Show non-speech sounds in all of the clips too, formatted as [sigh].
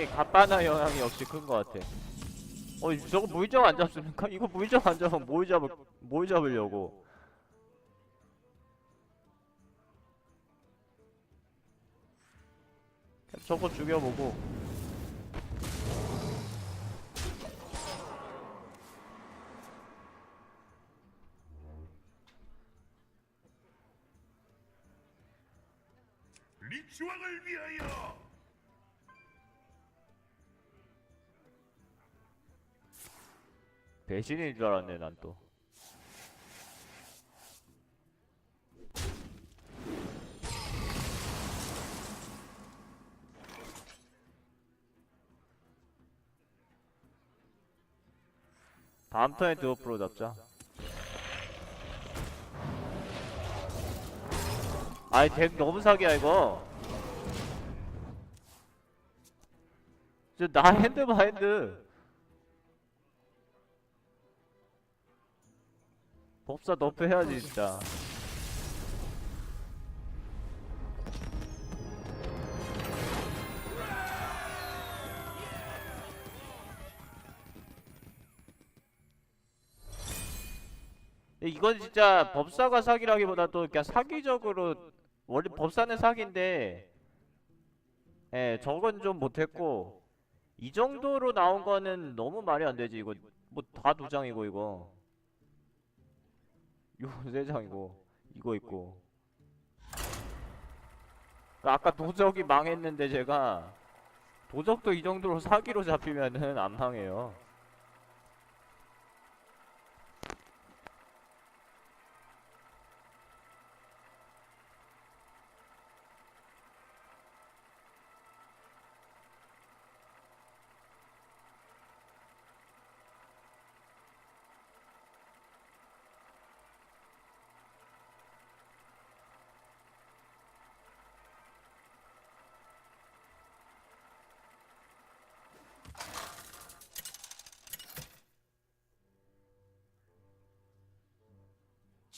이게 갑바나 영향이 역시 큰 것 같아. 어 저거 무의정 안 잡습니까? 이거 무의정 안 잡으면 뭘 잡을 뭘 잡으려고? 저거 죽여보고. 리치왕을 위하여 배신인 줄 알았네 난 또. 다음 턴에 드워프로 잡자. 아이 덱 너무 사기야 이거. 저나 핸드 봐 핸드. 법사 너프 해야지 진짜. 이건 진짜 법사가 사기라기보다도 그냥 사기적으로 원래 법사는 사기인데 예 저건 좀 못했고 이 정도로 나온 거는 너무 말이 안 되지 이거 뭐다두 장이고 이거 요 [laughs] 세 장이고 이거 있고. 아까 도적이 망했는데 제가 도적도 이 정도로 사기로 잡히면은 안 망해요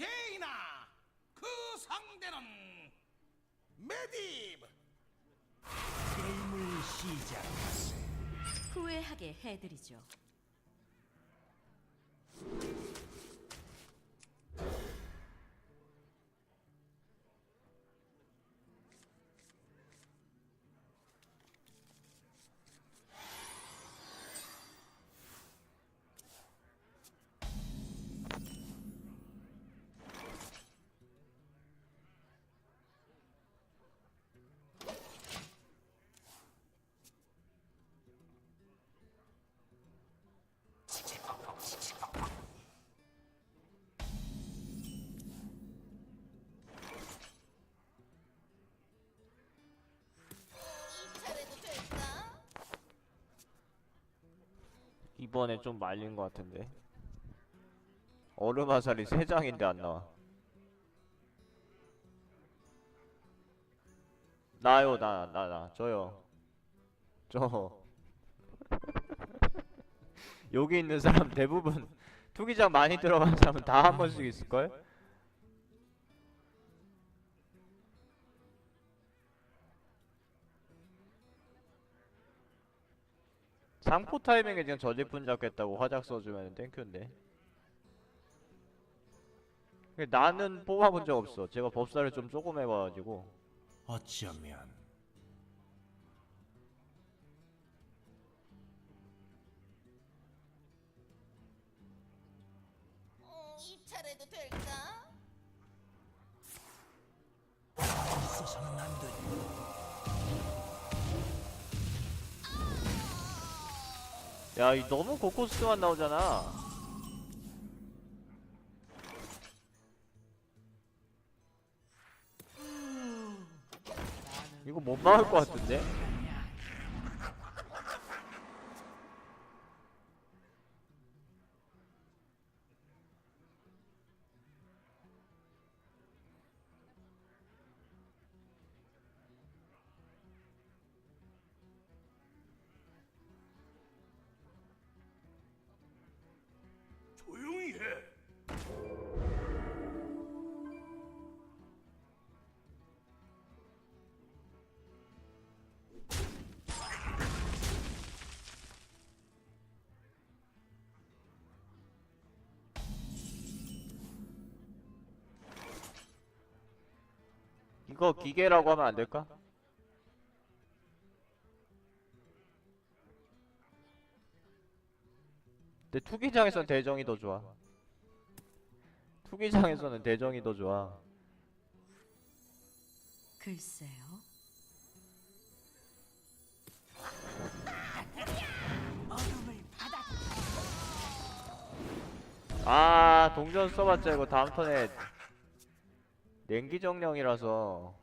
제이나 그 상대는 메디브 게임을 시작하세 후회하게 해드리죠. 이번에 좀 말린 것 같은데. 얼음 화살이 세 장인데 안 나와. 나요 나나 나. 저요. 저. [laughs] 여기 있는 사람 대부분 [laughs] 투기장 많이 들어간 사람은 다 한 번씩 있을걸? 상포 타이밍에 지금 저지분 잡겠다고 화작 써주면 땡큐인데. 나는 뽑아본 적 없어. 제가 법사를 좀 조금 해봐가지고. 어쩌면. 어, 이 차례도 될까? 있어서는 안 되지 야, 이 너무 고코스만 나오잖아. 이거 못 막을 것 같은데? 그거 기계라고 하면 안 될까? 근데 투기장에선 대정이 더 좋아. 투기장에서는 대정이 더 좋아. 글쎄요. 아 동전 써봤자 이거 다음 턴에 냉기 정령이라서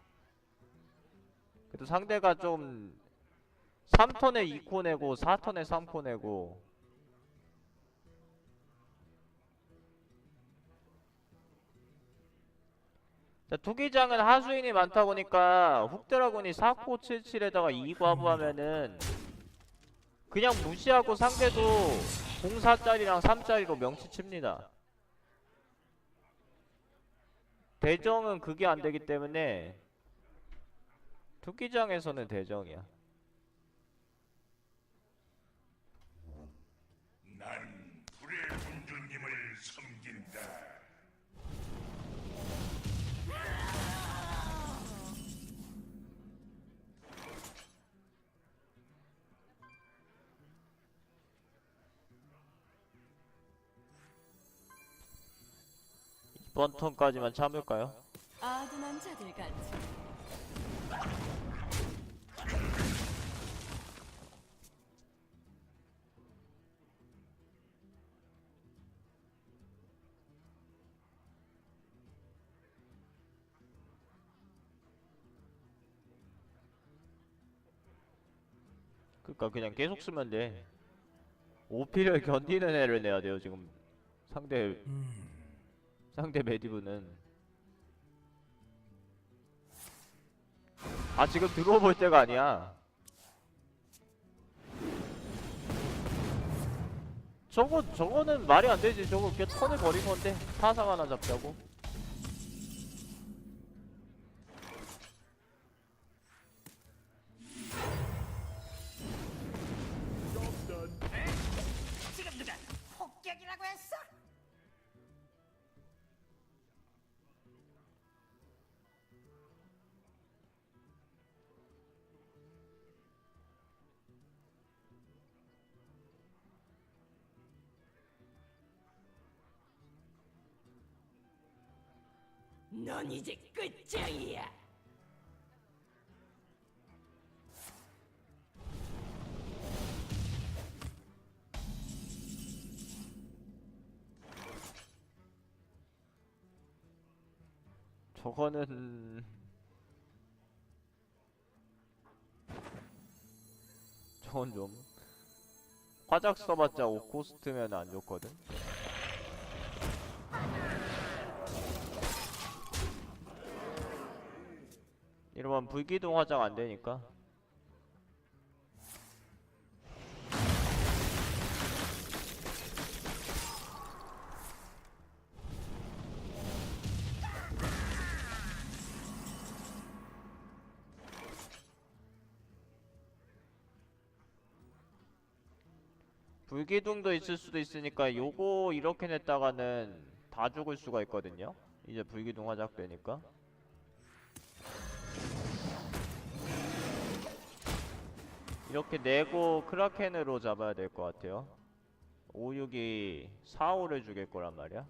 그래도 상대가 좀 3턴에 2코 내고 4턴에 3코 내고 자 투기장은 하수인이 많다 보니까 훅드라군이 4코 77에다가 2과부 하면은 그냥 무시하고 상대도 04짜리랑 3짜리로 명치 칩니다. 대정은 그게 안 되기 때문에 투기장에서는 대정이야. 이번 턴까지만 참을까요? 아둔한 자들 같이. 그니까 그냥 계속 쓰면 돼. 오피를 견디는 애를 내야 돼요 지금 상대 상대 메디브는 아 지금 들어볼 때가 아니야. 저거 저거는 말이 안 되지. 저거 그냥 턴을 버린 건데 타상 하나 잡자고. 넌 이제 끝장이야. 저거는 저건 좀 화작 써봤자 5코스트면 안 좋거든. 이러면 불기둥 화작 안 되니까. 불기둥도 있을 수도 있으니까 요거 이렇게 냈다가는 다 죽을 수가 있거든요. 이제 불기둥 화작 되니까. 이렇게 내고 크라켄으로 잡아야 될 것 같아요. 5, 6이 4, 5를 죽일 거란 말이야.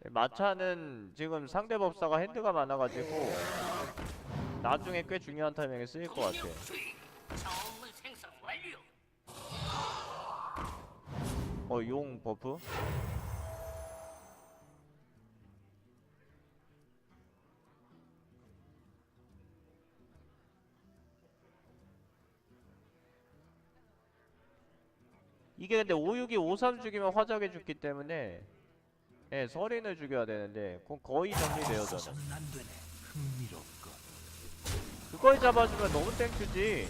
네, 마차는 지금 상대 법사가 핸드가 많아가지고 나중에 꽤 중요한 타이밍에 쓰일 것 같아. 어, 용 버프? 이게 근데 562, 53 죽이면 화작에 죽기 때문에 예, 서린을 죽여야 되는데 거의. 흥미롭군. 그걸 잡아주면 너무 땡큐지.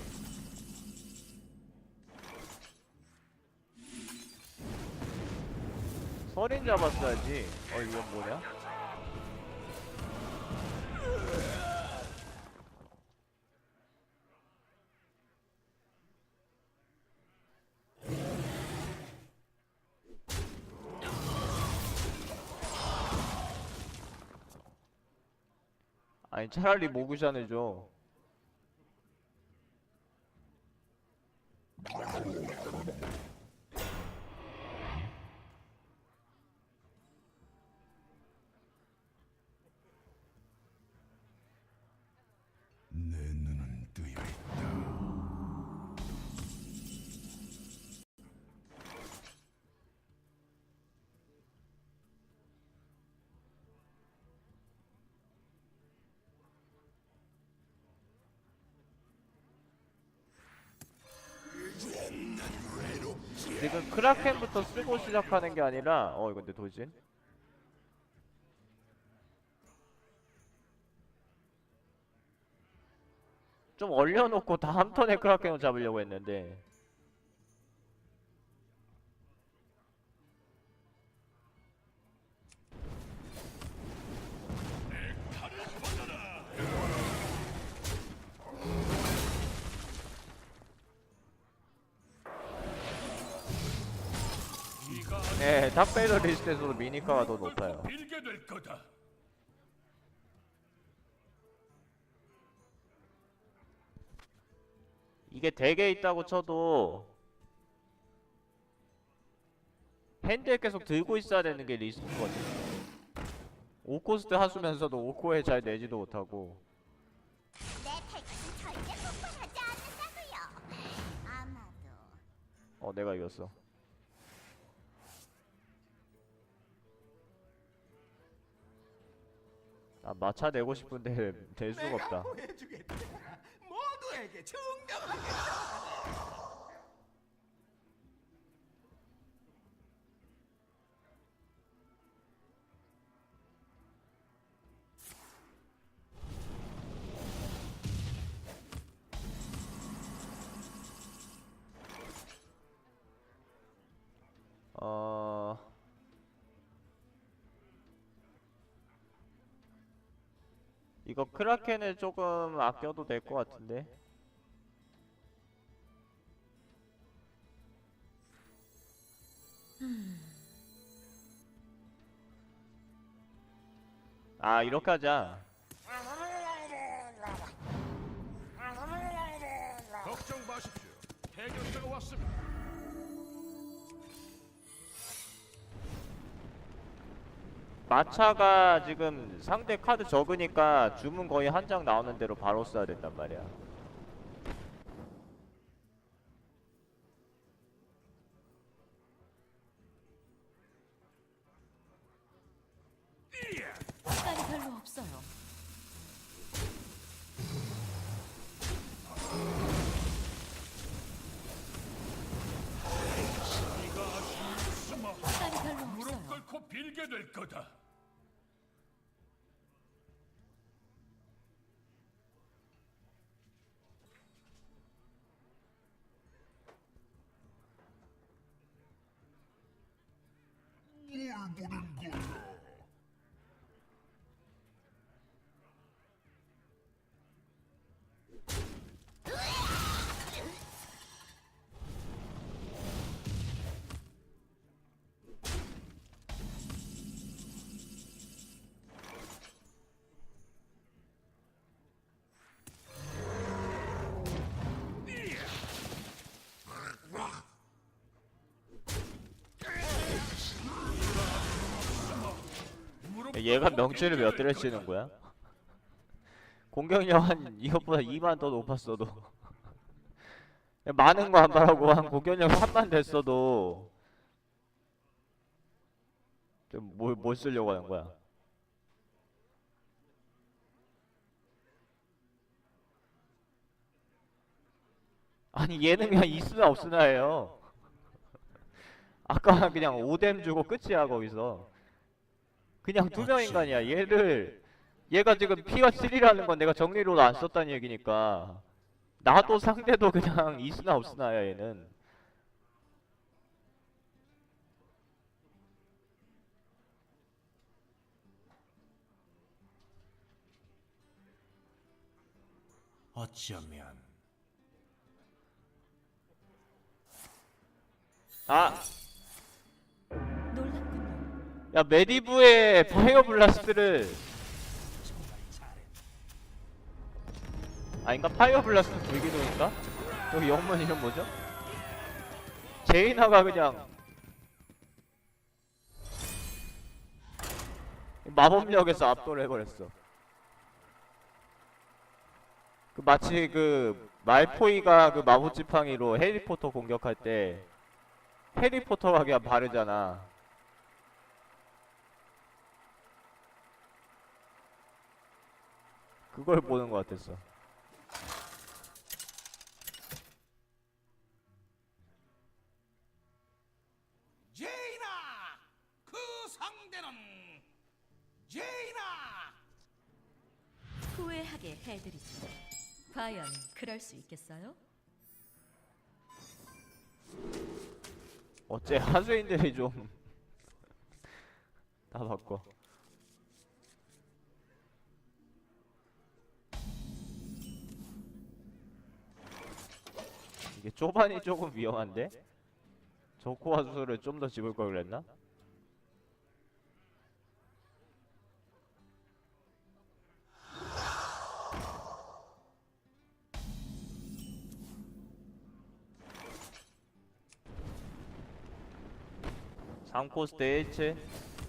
선인 잡았어야지. 어 이건 뭐냐? 아니 차라리 모구샷을 줘. 눈은 뜨여 있다. 지금 크라켄부터 쓰고 시작하는 게 아니라 어 이건데 도진 좀 얼려놓고 다음 턴에 크라켄을 잡으려고 했는데. 네 탑베이더 리스트에서도 미니카가 더 높아요 이게 대게 있다고 쳐도 핸드에 계속 들고 있어야 되는 게 리스크거든. 5코스트 하수면서도 5코에 잘 내지도 못하고 어 내가 이겼어. 아 마차 내고 싶은데 [laughs] 될 수가 없다. 모두에게 증명하겠다. 어 이거 크라켄을 조금 아껴도 될 것 같은데. 아 이렇게 하자. 걱정 마십시오. 해결사가 왔습니다. 마차가 지금 상대 카드 적으니까 주문 거의 한 장 나오는 대로 바로 써야 된단 말이야. Übel, Götter! Yeah, 얘가 명치를 몇 대를 치는 거야? 공격력 한 이것보다 2만 더 높았어도 [laughs] 많은 거 안 바라고 한 공격력 3만 됐어도 뭘, 뭘 쓰려고 하는 거야? 아니 얘는 그냥 있으나 없으나예요 아까 그냥 5뎀 주고 끝이야 거기서 그냥 투명 인간이야. 얘를 얘가 지금 피가 7이라는 건 내가 정리로 안 썼다는 얘기니까 나도 상대도 그냥 있으나 없으나야 얘는. 어쩌면 아. 야 메디브의 파이어 블라스트를. 아닌가? 파이어 블라스트 불기둥인가? 저기 영문 이름 뭐죠? 제이나가 그냥 마법력에서 압도를 해버렸어. 그 마치 그 말포이가 그 마법 지팡이로 해리포터 공격할 때 해리포터가 그냥 바르잖아. 그걸 보는 것 같았어. 제이나 그 상대는 제이나 후회하게 해드리죠. 과연 그럴 수 있겠어요? 어째 하수인들이 좀 [laughs] 다 바꿔. 이게 초반이 조금 위험한데? 조코와 수술을 좀 더 집을 걸 그랬나? 삼코스트 1치?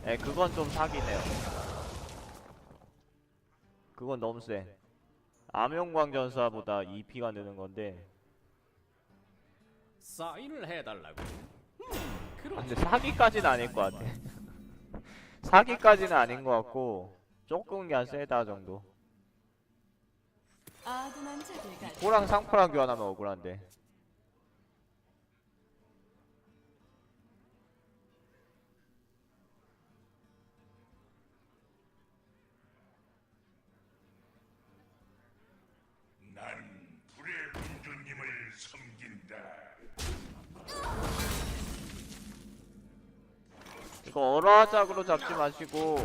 에 그건 좀 사기네요 그건 너무 세 암용광 전사보다 2피가 느는 건데 사인을 해달라고. 아, 근데 사기까지는 아닐 것 같아. [laughs] 사기까지는 아닌 것 같고 조금 그냥 세다 정도. 코랑 상프랑 교환하면 억울한데 이거 어라작으로 잡지 마시고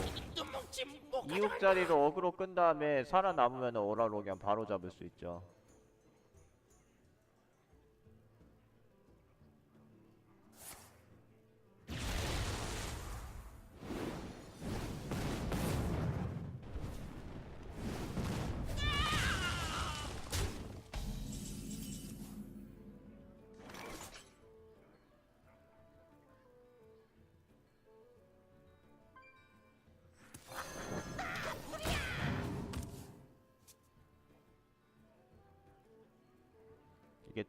이육자리로 어그로 끈 다음에 살아남으면 어라로 그냥 바로 잡을 수 있죠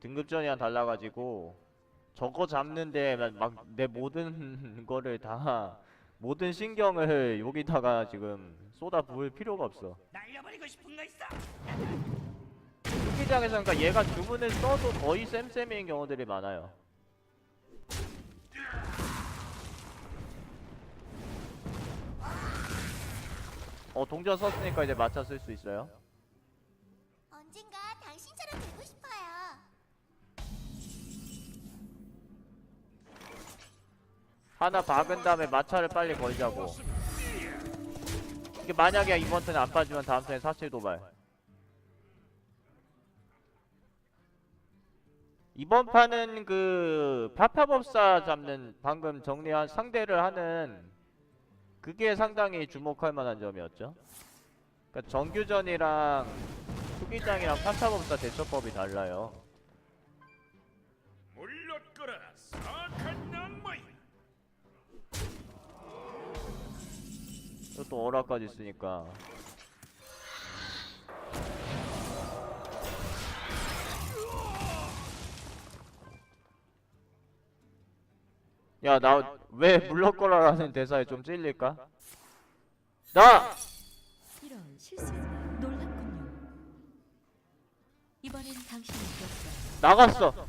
등급전이 랑 달라가지고 저거 잡는데 막 내 모든 [laughs] 거를 다 모든 신경을 여기다가 지금 쏟아 부을 필요가 없어. 날려버리고 싶은 거 있어? 특기장에서 그러니까 얘가 주문을 써도 거의 쌤쌤인 경우들이 많아요. 어 동전 썼으니까 이제 맞춰 쓸 수 있어요 하나 박은 다음에 마차를 빨리 걸자고. 이게 만약에 이번 턴에 안 빠지면 다음 턴에 사실 도발. 이번 판은 그 파파법사 잡는 방금 정리한 상대를 하는 그게 상당히 주목할 만한 점이었죠. 그러니까 정규전이랑 투기장이랑 파파법사 대처법이 달라요. 물러거라 사악한 이것도 어라까지 쓰니까 야 나 왜 물러거라라는 대사에 좀 찔릴까? 나! 이런 실수 놀랐군요. 이번엔 당신이 이겼어요. 나갔어!